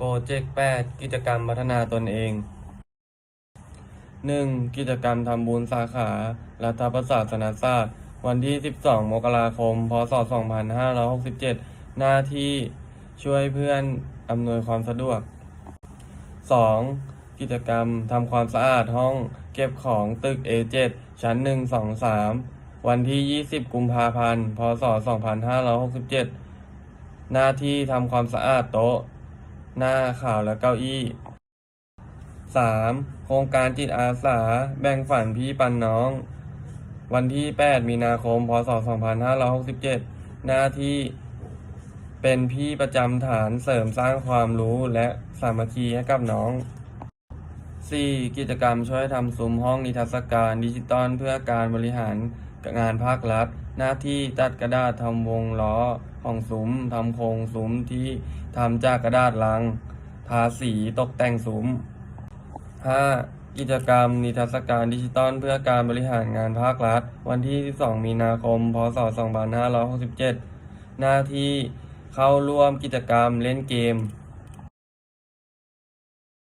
โปรเจกต์ 8 กิจกรรมพัฒนาตนเอง 1. กิจกรรมทำบุญสาขารัฐประศาสนศาสตร์ วันที่ 12 มกราคม พศ 2567 หน้าที่ช่วยเพื่อนอำนวยความสะดวก 2. กิจกรรมทำความสะอาดห้องเก็บของตึก A7 ชั้น 1 2 3 วันที่ 20 กุมภาพันธ์ พศ 2567 หน้าที่ทำความสะอาดโต๊ะ หน้าข่าวและเก้าอี้ 3. โครงการจิตอาสา แบ่งฝันพี่ปันน้อง วันที่ 8 มีนาคม พศ 2567 หน้าที่เป็นพี่ประจำฐานเสริมสร้างความรู้และสามัคคีให้กับน้อง 4. กิจกรรมช่วยทำซุ้มห้องนิทรรศการดิจิตอลเพื่อการบริหาร งานภาครัฐ หน้าที่ตัดกระดาษทำวงล้อของซุ้มทำโครงซุ้มที่ทำจากกระดาษลัง ทาสีตกแต่งซุ้ม 5. กิจกรรมนิทรรศการดิจิตอลเพื่อการบริหารงานภาครัฐ วันที่ 12 มีนาคม พศ 2567 หน้าที่เข้าร่วมกิจกรรมเล่นเกม